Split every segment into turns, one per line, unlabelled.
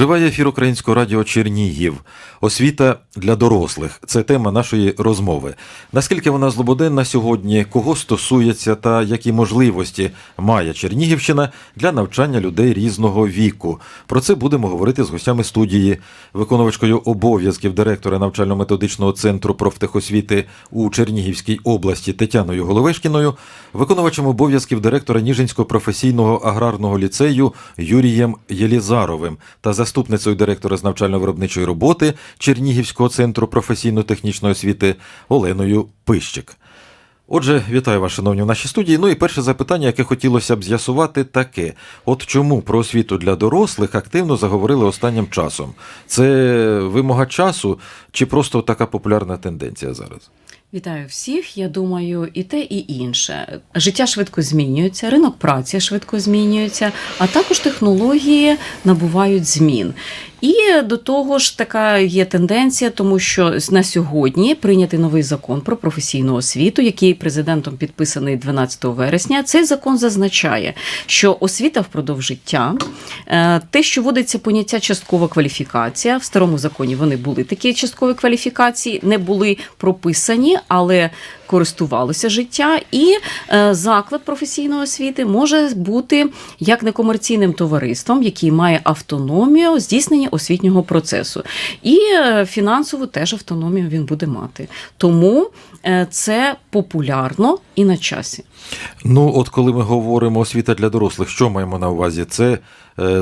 Триває ефір Українського радіо Чернігів. Освіта для дорослих це тема нашої розмови. Наскільки вона злободенна сьогодні, кого стосується та які можливості має Чернігівщина для навчання людей різного віку? Про це будемо говорити з гостями студії, виконувачкою обов'язків директора навчально-методичного центру профтехосвіти у Чернігівській області Тетяною Головешкіною, виконувачем обов'язків директора Ніжинського професійного аграрного ліцею Юрієм Єлізаровим та заступницею директора з навчально-виробничої роботи Чернігівського центру професійно-технічної освіти Оленою Пищик. Отже, вітаю вас, шановні, в нашій студії. Ну і перше запитання, яке хотілося б з'ясувати, таке: от чому про освіту для дорослих активно заговорили останнім часом? Це вимога часу чи просто така популярна тенденція зараз?
Вітаю всіх. Я думаю, і те, і інше. Життя швидко змінюється, ринок праці швидко змінюється, а також технології набувають змін. І до того ж, така є тенденція, тому що на сьогодні прийнятий новий закон про професійну освіту, який президентом підписаний 12 вересня. Цей закон зазначає, що освіта впродовж життя, е, те, що вводиться поняття часткова кваліфікація в старому законі, вони були такі часткові кваліфікації, не були прописані, але користувалося життя, і е, заклад професійної освіти може бути як некомерційним товариством, який має автономію здійснення освітнього процесу, і е, фінансову теж автономію він буде мати. Тому е, це популярно і на часі.
Ну, от коли ми говоримо освіта для дорослих, що маємо на увазі? Це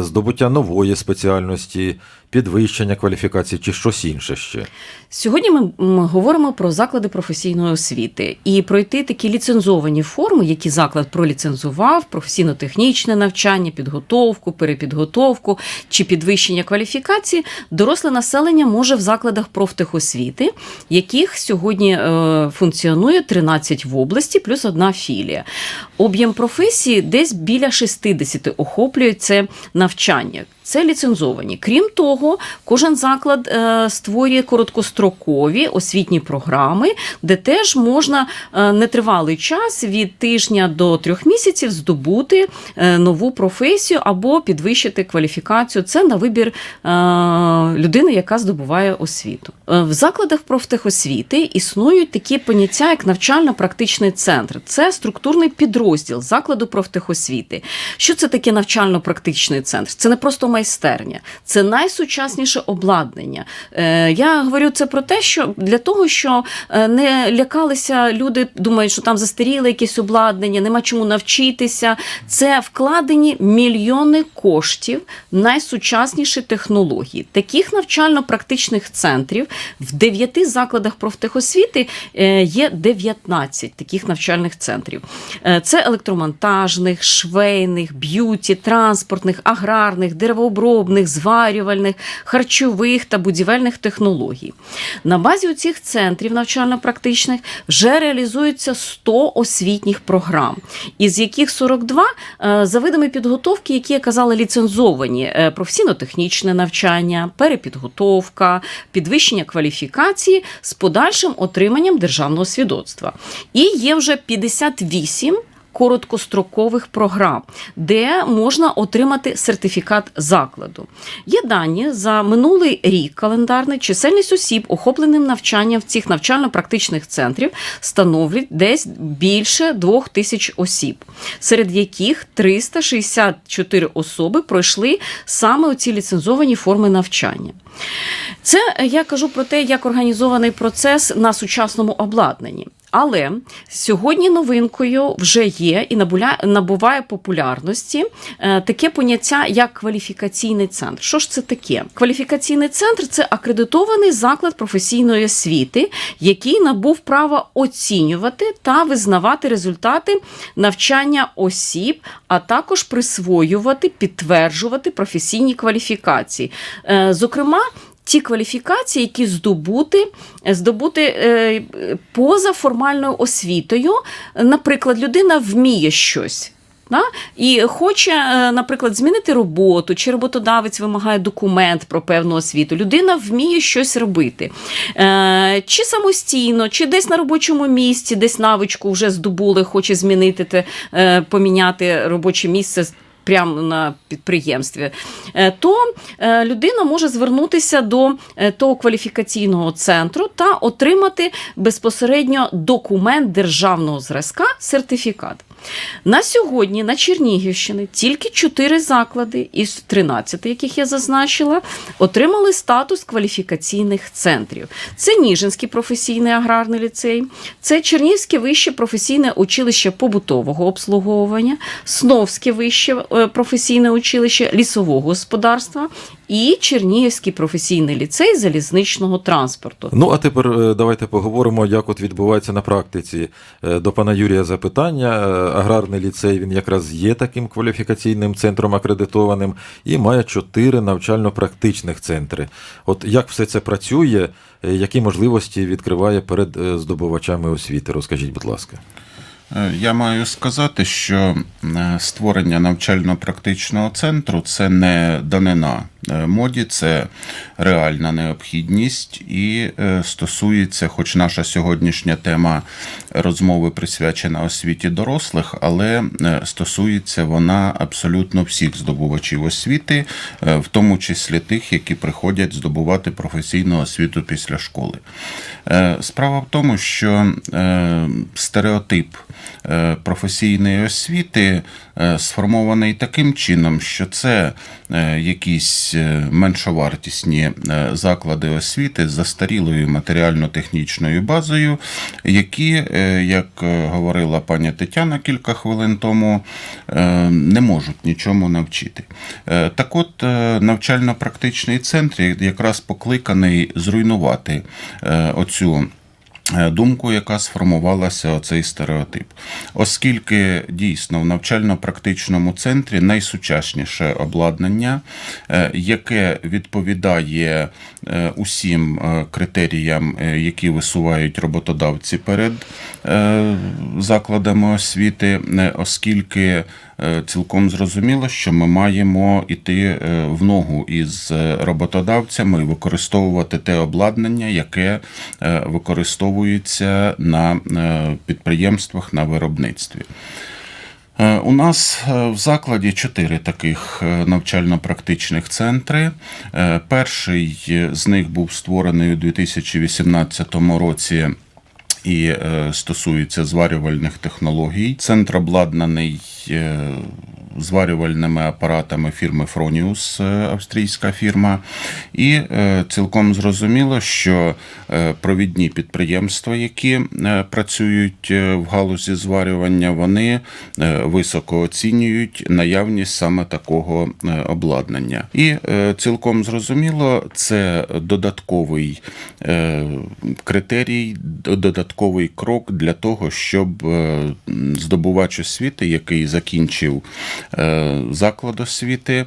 здобуття нової спеціальності, підвищення кваліфікації чи щось інше ще?
Сьогодні ми говоримо про заклади професійної освіти і пройти такі ліцензовані форми, які заклад проліцензував, професійно-технічне навчання, підготовку, перепідготовку чи підвищення кваліфікації, доросле населення може в закладах профтехосвіти, яких сьогодні е, функціонує 13 в області, плюс одна філія. Об'єм професії десь біля 60 охоплює це навчання. Це ліцензовані. Крім того, кожен заклад е, створює короткострокові освітні програми, де теж можна е, нетривалий час від тижня до трьох місяців здобути е, нову професію або підвищити кваліфікацію. Це на вибір людини, яка здобуває освіту. В закладах профтехосвіти існують такі поняття, як навчально-практичний центр. Це структурний підрозділ закладу профтехосвіти. Що це таке навчально-практичний центр? Це не просто майстерня, це найсучасніше обладнання. Е, Я говорю це про те, що для того, що е, не лякалися люди, думають, що там застаріле якесь обладнання, нема чому навчитися. Це вкладені мільйони коштів, найсучасніші технології. Таких навчально-практичних центрів в дев'яти закладах профтехосвіти е, є 19 таких навчальних центрів. Це електромонтажних, швейних, б'юті, транспортних, аграрних, деревообробних, зварювальних, харчових та будівельних технологій. На базі цих центрів навчально-практичних вже реалізується 100 освітніх програм, із яких 42 е, за видами підготовки, які я казала, ліцензовані: Е, професійно-технічне навчання, перепідготовка, підвищення кваліфікації з подальшим отриманням державного свідоцтва. І є вже 58 короткострокових програм, де можна отримати сертифікат закладу. Є дані за минулий рік календарний чисельність осіб, охопленим навчанням в цих навчально-практичних центрів, становить десь більше двох тисяч осіб, серед яких 364 особи пройшли саме ці ліцензовані форми навчання. Це я кажу про те, як організований процес на сучасному обладнанні. Але сьогодні новинкою вже є і набуля- набуває популярності е, таке поняття як кваліфікаційний центр. Що ж це таке? Кваліфікаційний центр це акредитований заклад професійної освіти, який набув права оцінювати та визнавати результати навчання осіб, а також присвоювати, підтверджувати професійні кваліфікації. Е, Зокрема, ті кваліфікації, які здобути, здобути е, поза формальною освітою. Наприклад, людина вміє щось. Да? І хоче, е, наприклад, змінити роботу, чи роботодавець вимагає документ про певну освіту. Людина вміє щось робити. Е, Чи самостійно, чи десь на робочому місці, десь навичку вже здобули, хоче змінити те, е, поміняти робоче місце прямо на підприємстві, е, то е, людина може звернутися до е, того кваліфікаційного центру та отримати безпосередньо документ державного зразка, сертифікат. На сьогодні на Чернігівщині тільки 4 заклади із 13, яких я зазначила, отримали статус кваліфікаційних центрів. Це Ніжинський професійний аграрний ліцей, це Чернігівське вище професійне училище побутового обслуговування, Сновське вище е, професійне училище лісового господарства і Чернігівський професійний ліцей залізничного транспорту.
Ну, а тепер е, давайте поговоримо, як от відбувається на практиці. Е, До пана Юрія запитання. Е, Аграрний ліцей він якраз є таким кваліфікаційним центром акредитованим і має чотири навчально-практичних центри. От як все це працює, які можливості відкриває перед здобувачами освіти? Розкажіть, будь ласка.
Я маю сказати, що створення навчально-практичного центру це не данина моді, це реальна необхідність і е, стосується, хоч наша сьогоднішня тема розмови присвячена освіті дорослих, але е, стосується вона абсолютно всіх здобувачів освіти, е, в тому числі тих, які приходять здобувати професійну освіту після школи. Е, Справа в тому, що е, стереотип е, професійної освіти е, сформований таким чином, що це е, якісь е, меншовартісні е, заклади освіти з застарілою матеріально-технічною базою, які, е, як е, говорила пані Тетяна кілька хвилин тому, е, не можуть нічому навчити. Е, Так от, е, навчально-практичний центр якраз покликаний зруйнувати е, оцю е, думку, яка сформувалася оцей стереотип. Оскільки дійсно в навчально-практичному центрі найсучасніше обладнання, е, яке відповідає е, усім е, критеріям, е, які висувають роботодавці перед е, закладами освіти, е, оскільки е, цілком зрозуміло, що ми маємо іти е, в ногу із е, роботодавцями і використовувати те обладнання, яке е, використовується на е, підприємствах на виробництві. Е, У нас е, в закладі чотири таких е, навчально-практичних центри. Е, Перший е, з них був створений у 2018 році. І е, стосується зварювальних технологій. Центр обладнаний е, зварювальними апаратами фірми Fronius, е, австрійська фірма. І е, цілком зрозуміло, що е, провідні підприємства, які працюють в галузі зварювання, вони високо оцінюють наявність саме такого обладнання. І цілком зрозуміло, це додатковий критерій, додатковий крок для того, щоб здобувач освіти, який закінчив заклад освіти,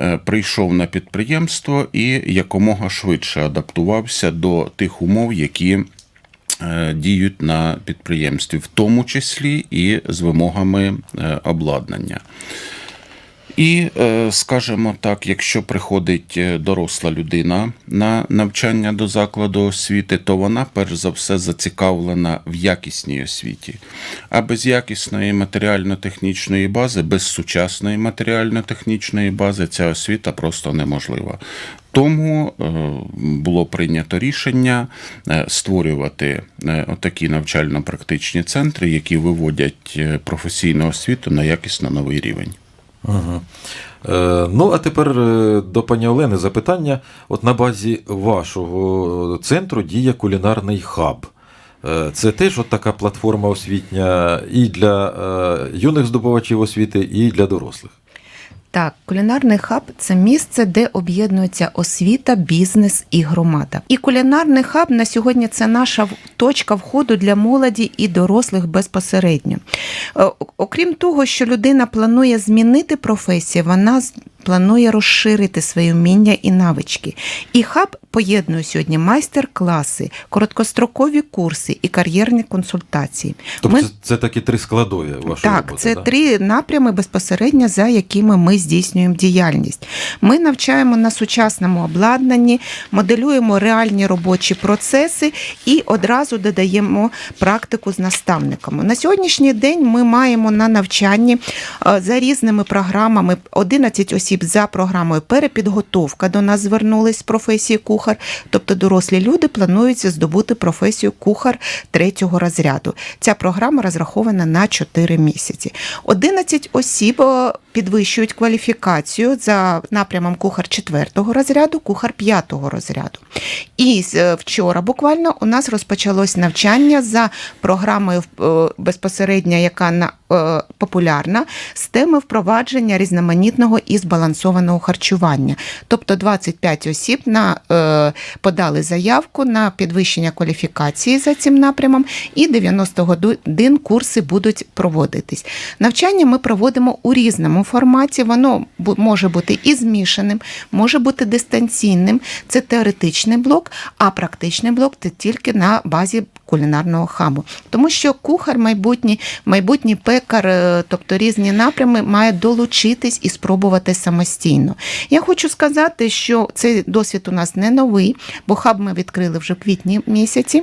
е, прийшов на підприємство і якомога швидше адаптувався до тих умов, які е, діють на підприємстві, в тому числі і з вимогами е, обладнання. І, е, скажімо так, якщо приходить е, доросла людина на навчання до закладу освіти, то вона перш за все зацікавлена в якісній освіті. А без якісної матеріально-технічної бази, без сучасної матеріально-технічної бази, ця освіта просто неможлива. Тому е, було прийнято рішення створювати отакі навчально-практичні центри, які виводять професійну освіту на якісно новий рівень.
Угу. Е, ну, а тепер е, до пані Олени запитання. От на базі вашого центру діє кулінарний хаб. Е, Це теж от така платформа освітня і для е, юних здобувачів освіти, і для дорослих.
Так, кулінарний хаб це місце, де об'єднується освіта, бізнес і громада. І кулінарний хаб на сьогодні це наша точка входу для молоді і дорослих безпосередньо. Е, Окрім того, що людина планує змінити професію, вона планує розширити свої вміння і навички. І хаб поєднує сьогодні майстер-класи, короткострокові курси і кар'єрні консультації.
Тобто
Ми-
це, такі три складові вашої
так,
роботи.
це
да?
три напрями безпосередньо, за якими ми здійснюємо діяльність. Ми навчаємо на сучасному обладнанні, моделюємо реальні робочі процеси і одразу додаємо практику з наставниками. На сьогоднішній день ми маємо на навчанні е, за різними програмами 11 осіб за програмою перепідготовка до нас звернулись з професії кухар, тобто дорослі люди плануються здобути професію кухар третього розряду. Ця програма розрахована на 4 місяці. 11 осіб е, підвищують кваліфікацію за напрямом кухар четвертого розряду, кухар п'ятого розряду. І е, вчора буквально у нас розпочалось навчання за програмою е, безпосередньо, яка на популярна з теми впровадження різноманітного і збалансованого харчування. Тобто 25 осіб на, е, подали заявку на підвищення кваліфікації за цим напрямом, і 90 годин курси будуть проводитись. Навчання ми проводимо у різному форматі. Воно може бути і змішаним, може бути дистанційним. Це теоретичний блок, а практичний блок це тільки на базі кулінарного хабу. Тому що кухар майбутній, майбутній пекар, е, тобто різні напрями, має долучитись і спробувати самостійно. Я хочу сказати, що цей досвід у нас не новий, бо хаб ми відкрили вже в квітні місяці.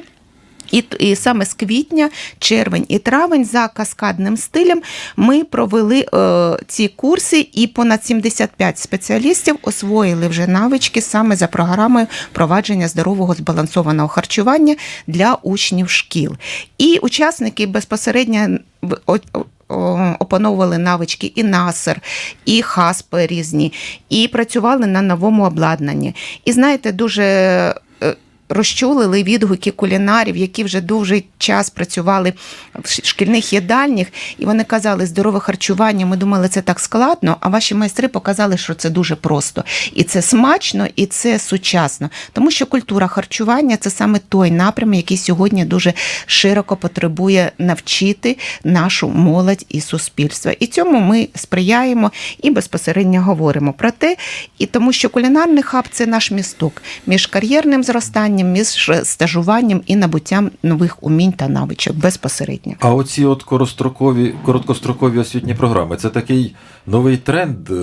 І, і саме з квітня, червень і травень за каскадним стилем ми провели е, ці курси, і понад 75 спеціалістів освоїли вже навички саме за програмою провадження здорового збалансованого харчування для учнів шкіл. І учасники безпосередньо опановували навички і насер, і хаспи різні, і працювали на новому обладнанні. І знаєте, дуже. Розчулили відгуки кулінарів, які вже дуже час працювали в шкільних їдальнях, і вони казали, здорове харчування. Ми думали, це так складно. А ваші майстри показали, що це дуже просто. І це смачно, і це сучасно. Тому що культура харчування це саме той напрям, який сьогодні дуже широко потребує навчити нашу молодь і суспільство. І цьому ми сприяємо і безпосередньо говоримо про те, і тому що кулінарний хаб це наш місток між кар'єрним зростанням, між стажуванням і набуттям нових умінь та навичок безпосередньо.
А оці от короткострокові короткострокові освітні програми це такий новий тренд. е,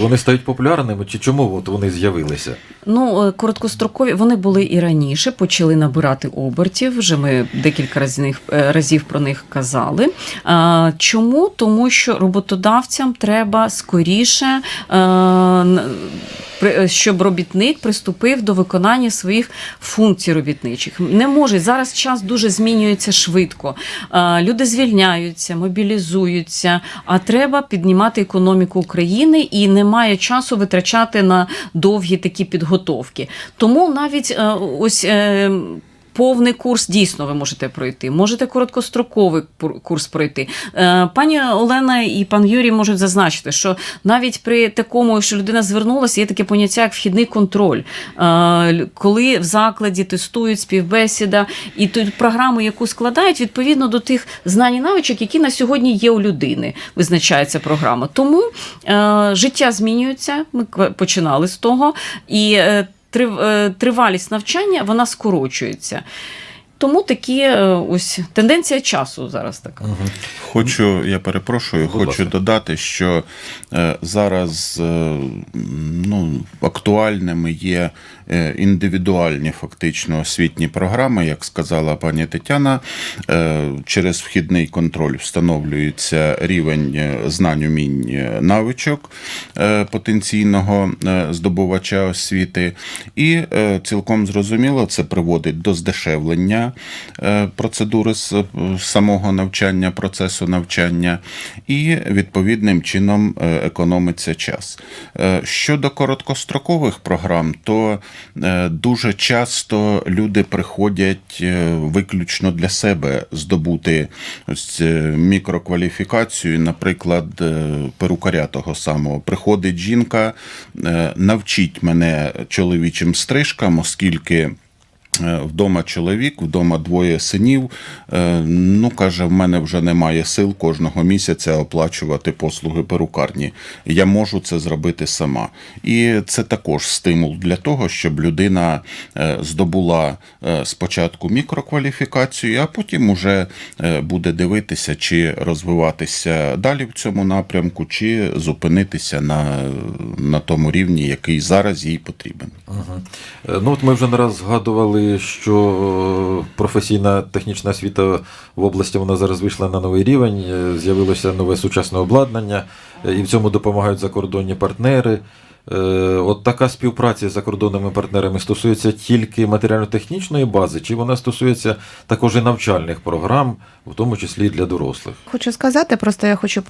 Вони стають популярними, чи чому от вони з'явилися?
Ну, е, короткострокові вони були і раніше, почали набирати обертів. Вже ми декілька разів, е, разів про них казали. Чому? Тому що роботодавцям треба скоріше, щоб робітник приступив до виконання своїх функцій робітничих. Не може зараз час дуже змінюється швидко. Люди звільняються, мобілізуються, а треба піднімати економіку України і немає часу витрачати на довгі такі підготовки. Тому навіть е, ось. Повний курс дійсно ви можете пройти, можете короткостроковий курс пройти. Е, Пані Олена і пан Юрій можуть зазначити, що навіть при такому, що людина звернулася, є таке поняття як вхідний контроль, Е, коли в закладі тестують співбесіда і ту програму, яку складають, відповідно до тих знань і навичок, які на сьогодні є у людини, визначається програма. Тому е, життя змінюється. Ми починали з того, і тривалість навчання вона скорочується. Тому такі е, ось тенденція часу зараз така.
Хочу, я перепрошую,
Будь
хочу
ласка.
додати, що е, зараз е, ну, актуальними є е, індивідуальні фактично освітні програми, як сказала пані Тетяна. Е, через вхідний контроль встановлюється рівень е, знань, умінь, е, навичок е, потенційного е, здобувача освіти, і е, цілком зрозуміло, це приводить до здешевлення е, процедури е, самого навчання, процесу навчання, і відповідним чином е, економиться час. Е, Щодо короткострокових програм, то е, дуже часто люди приходять е, виключно для себе здобути ось е, мікрокваліфікацію, наприклад, е, перукаря того самого. Приходить жінка, е, навчіть мене чоловічим стрижкам, оскільки. Е, Вдома чоловік, вдома двоє синів. Е, Ну, каже, в мене вже немає сил кожного місяця оплачувати послуги перукарні. Я можу це зробити сама. І це також стимул для того, щоб людина е, здобула спочатку мікрокваліфікацію, а потім уже буде дивитися, чи розвиватися далі в цьому напрямку, чи зупинитися на, на тому рівні, який зараз їй потрібен.
Е, Ну, от ми вже не раз згадували, що е, професійна технічна освіта в області вона зараз вийшла на новий рівень, е, з'явилося нове сучасне обладнання, е, і в цьому допомагають закордонні партнери. Е, От така співпраця з закордонними партнерами стосується тільки матеріально-технічної бази, чи вона стосується також і навчальних програм, в тому числі для дорослих?
Хочу сказати, просто я хочу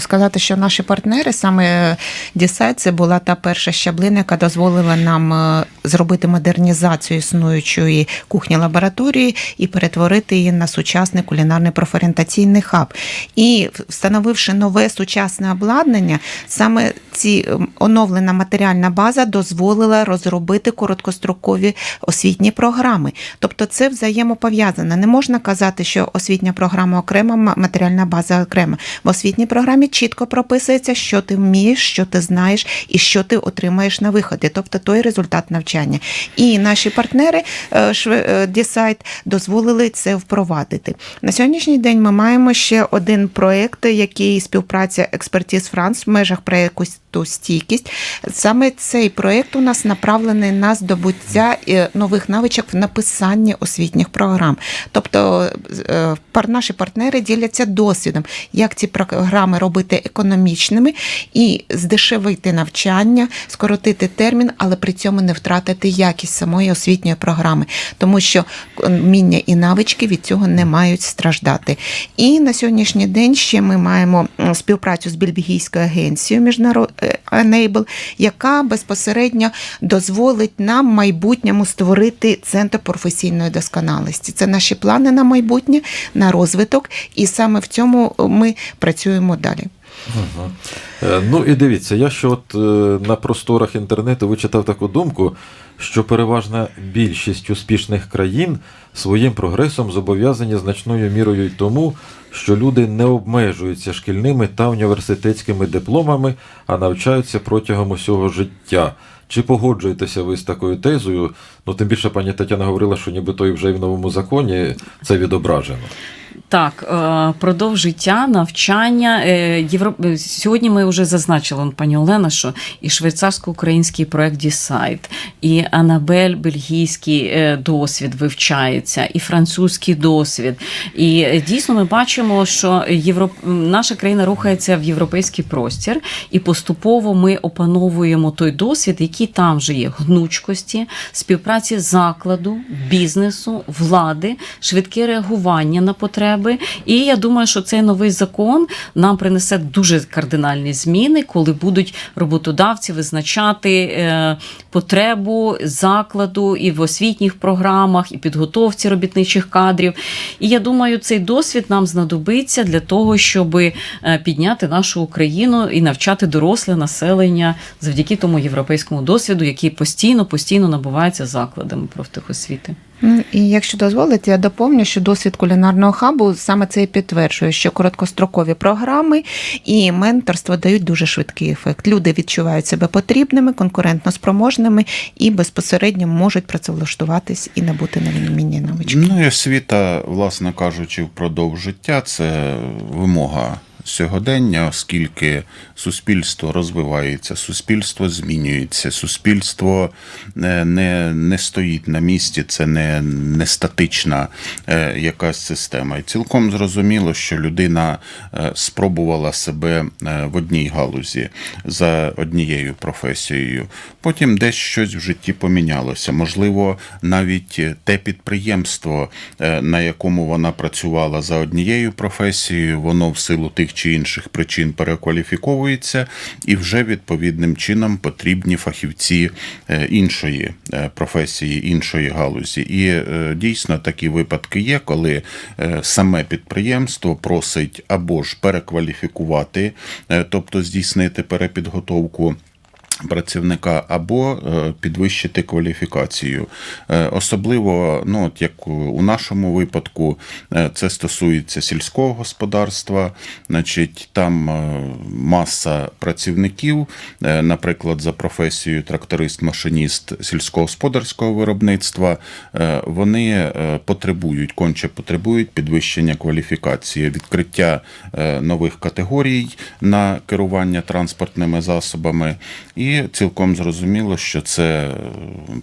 сказати, що наші партнери, саме Дісайт, це була та перша щаблина, яка дозволила нам е, зробити модернізацію існуючої кухні лабораторії і перетворити її на сучасний кулінарний профорієнтаційний хаб. І встановивши нове сучасне обладнання, саме ці ем, оновлена матеріальна база дозволила розробити короткострокові освітні програми. Тобто це взаємопов'язане. Не можна казати, що освітня програма окрема, матеріальна база окрема. В освітній програмі чітко прописується, що ти вмієш, що ти знаєш і що ти отримаєш на виході, тобто той результат навчання. І наші партнери е, е, Дісайт дозволили це впровадити. На сьогоднішній день ми маємо ще один проект, який співпраця експертіз Франс в межах проєкту стійкість. Саме цей проєкт у нас направлений на здобуття е, нових навичок в написанні освітніх програм. Тобто е, наші партнери діляться досвідом, як ці програми робити економічними і здешевити навчання, скоротити термін, але при цьому не втратити якість самої освітньої програми, тому що вміння і навички від цього не мають страждати. І на сьогоднішній день ще ми маємо співпрацю з бельгійською агенцією міжнарод е, Enable, яка безпосередньо дозволить нам в майбутньому створити центр професійної досконалості. Це наші плани на майбутнє, на розвиток, і саме в цьому ми працюємо далі.
Е, Ну і дивіться, я ще от е, на просторах інтернету вичитав таку думку, що переважна більшість успішних країн своїм прогресом зобов'язані значною мірою й тому, що люди не обмежуються шкільними та університетськими дипломами, а навчаються протягом усього життя. Чи погоджуєтеся ви з такою тезою? Ну, тим більше пані Тетяна говорила, що нібито і вже і в новому законі це відображено.
Так, е, продовж життя, навчання. е, Євро... е, Сьогодні ми вже зазначили, пані Олена, що і швейцарсько-український проект Дісайт, і Анабель бельгійський досвід вивчається, і французький досвід. І дійсно ми бачимо, що Європ... наша країна рухається в європейський простір, і поступово ми опановуємо той досвід, який там вже є гнучкості, співпраці закладу, бізнесу, влади, швидке реагування на потреби. І я думаю, що цей новий закон нам принесе дуже кардинальні зміни, коли будуть роботодавці визначати е, потребу закладу і в освітніх програмах, і підготовці робітничих кадрів. І я думаю, цей досвід нам знадобиться для того, щоб е, підняти нашу Україну і навчати доросле населення завдяки тому європейському досвіду, який постійно постійно набувається закладами профтехосвіти.
Ну, І якщо дозволите, я доповню, що досвід кулінарного хабу саме це і підтверджує, що короткострокові програми і менторство дають дуже швидкий ефект. Люди відчувають себе потрібними, конкурентноспроможними і безпосередньо можуть працевлаштуватись і набути нові навички.
Ну і освіта, власне кажучи, впродовж життя це вимога сьогодення, оскільки суспільство розвивається, суспільство змінюється, суспільство е, не, не стоїть на місці, це не, не статична е, якась система. І цілком зрозуміло, що людина е, спробувала себе в одній галузі за однією професією. Потім десь щось в житті помінялося. Можливо, навіть те підприємство, на якому вона працювала за однією професією, воно в силу тих чи інших причин перекваліфіковується, і вже відповідним чином потрібні фахівці е, іншої е, професії, іншої галузі. І е, дійсно такі випадки є, коли саме підприємство просить або ж перекваліфікувати, тобто здійснити перепідготовку працівника або е, підвищити кваліфікацію. Е, Особливо, ну, от як у- нашому випадку, е, це стосується сільського господарства, значить, там маса працівників, наприклад, за професією тракторист-машиніст сільськогосподарського виробництва, вони потребують, конче потребують підвищення кваліфікації, відкриття нових категорій на керування транспортними засобами. І цілком зрозуміло, що це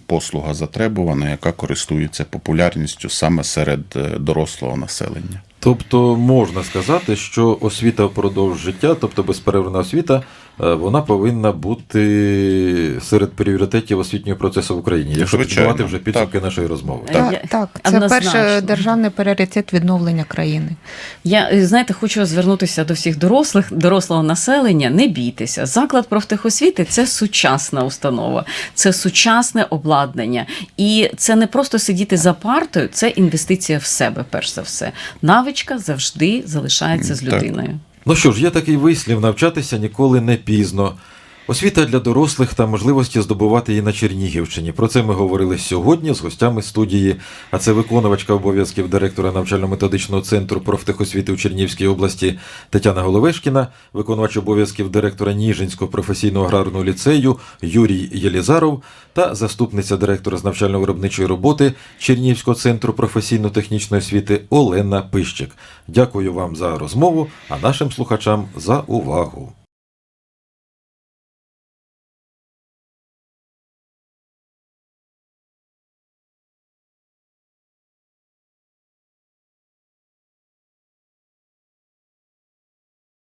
послуга затребувана, яка користується популярністю саме серед е, дорослого населення.
Тобто можна сказати, що освіта впродовж життя, тобто безперервна освіта, вона повинна бути серед пріоритетів освітнього процесу в Україні, якщо підбивати вже підсумки
так.
нашої розмови.
Е,
Так, так, це
однозначно.
перший державний пріоритет відновлення країни.
Я е, знаєте, хочу звернутися до всіх дорослих, дорослого населення. Не бійтеся. Заклад профтехосвіти це сучасна установа, це сучасне обладнання, і це не просто сидіти за партою, це інвестиція в себе, перш за все. Навичка завжди залишається з
Так.
Ну що ж, є такий вислів: навчатися ніколи не пізно. Освіта для дорослих та можливості здобувати її на Чернігівщині. Про це ми говорили сьогодні з гостями студії. А це виконувачка обов'язків директора навчально-методичного центру профтехосвіти у Чернігівській області Тетяна Головешкіна, виконувач обов'язків директора Ніжинського професійного аграрного ліцею Юрій Єлізаров та заступниця директора з навчально-виробничої роботи Чернігівського центру професійно-технічної освіти Олена Пищик. Дякую вам за розмову, а нашим слухачам за увагу.